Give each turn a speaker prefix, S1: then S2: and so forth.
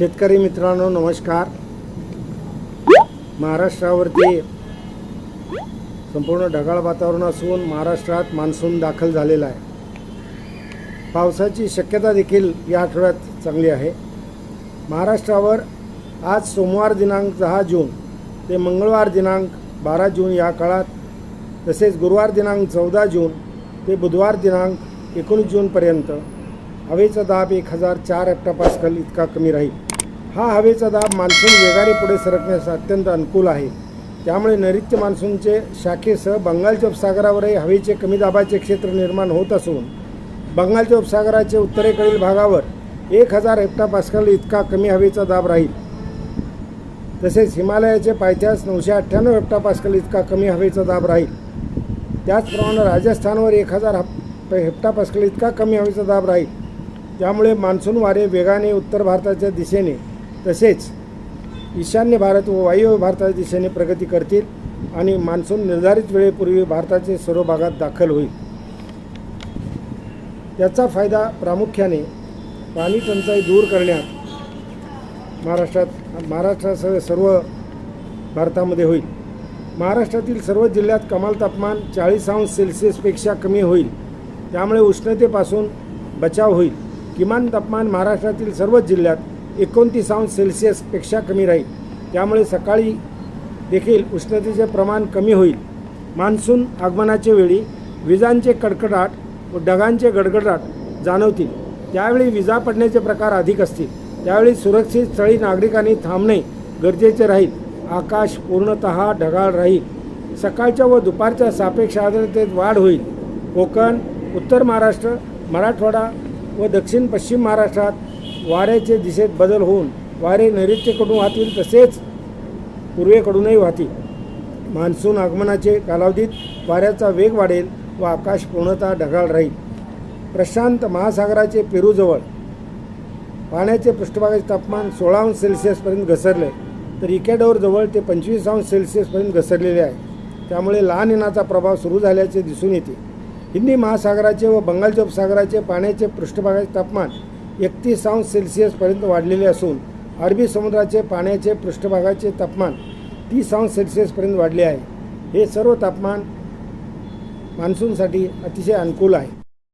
S1: शेतकरी मित्रांनो नमस्कार. महाराष्ट्रावरती संपूर्ण ढगाळ वातावरण असून महाराष्ट्रात मान्सून दाखल झालेला आहे. पावसाची शक्यता देखील या आठवड्यात चांगली आहे. महाराष्ट्रावर आज सोमवार दिनांक दहा जून ते मंगळवार दिनांक बारा जून या काळात तसेच गुरुवार दिनांक चौदा जून ते बुधवार दिनांक एकोणीस जूनपर्यंत हवेचा दाब एक हजार चार हेक्टोपास्कल इतका कमी राहील. हा हवेचा दाब मान्सून वेगाने पुढे सरकण्यास अत्यंत अनुकूल आहे. त्यामुळे नैऋत्य मान्सूनचे शाखेसह बंगालच्या उपसागरावरही हवेचे कमी दाबाचे क्षेत्र निर्माण होत असून बंगालच्या उपसागराचे उत्तरेकडील भागावर एक हजार हेक्टोपास्कल इतका कमी हवेचा दाब राहील. तसेच हिमालयाचे पायथ्यास नऊशे अठ्ठ्याण्णव हेक्टोपास्कल इतका कमी हवेचा दाब राहील. त्याचप्रमाणे राजस्थानवर एक हजार हप हेक्टापास्कल इतका कमी हवेचा दाब राहील. त्यामुळे मान्सून वारे वेगाने उत्तर भारताच्या दिशेने तसेच ईशान्य भारत व वायव्य भारताच्या दिशेने प्रगती करतील आणि मान्सून निर्धारित वेळेपूर्वी भारताचे सर्व भागात दाखल होईल. याचा फायदा प्रामुख्याने पाणी टंचाई दूर करण्यात महाराष्ट्रात महाराष्ट्रासह सर्व भारतामध्ये होईल. महाराष्ट्रातील सर्व जिल्ह्यात कमाल तापमान चाळीस अंश सेल्सिअसपेक्षा कमी होईल. त्यामुळे उष्णतेपासून बचाव होईल. किमान तापमान महाराष्ट्रातील सर्वच जिल्ह्यात एकोणतीस अंश सेल्सिअसपेक्षा कमी राहील. त्यामुळे सकाळी देखील उष्णतेचे प्रमाण कमी होईल. मान्सून आगमनाच्या वेळी विजांचे कडकडाट व ढगांचे गडगडाट जाणवतील. त्यावेळी विजा पडण्याचे प्रकार अधिक असतील. त्यावेळी सुरक्षित स्थळी नागरिकांनी थांबणे गरजेचे राहील. आकाश पूर्णतः ढगाळ राहील. सकाळच्या व दुपारच्या सापेक्ष आर्द्रतेत वाढ होईल. कोकण उत्तर महाराष्ट्र मराठवाडा व दक्षिण पश्चिम महाराष्ट्रात वाऱ्याचे दिशेत बदल होऊन वारे नैऋत्येकडून वाहतील तसेच पूर्वेकडूनही वाहतील. मान्सून आगमनाचे कालावधीत वाऱ्याचा वेग वाढेल व आकाश पूर्णतः ढगाळ राहील. प्रशांत महासागराचे पेरूजवळ. पाण्याचे पृष्ठभागाचे तापमान सोळा अंश सेल्सिअसपर्यंत घसरले तर इकॅडोरजवळ ते पंचवीस अंश सेल्सिअसपर्यंत घसरलेले आहे. त्यामुळे लहान इनाचा प्रभाव सुरू झाल्याचे दिसून येते. हिंदी महासागराचे व बंगालच्या उपसागराचे पाण्याचे पृष्ठभागाचे तापमान एकतीस अंश सेल्सिअसपर्यंत वाढलेले असून अरबी समुद्राचे पाण्याचे पृष्ठभागाचे तापमान तीस अंश सेल्सिअसपर्यंत वाढले आहे. हे सर्व तापमान मान्सूनसाठी अतिशय अनुकूल आहे.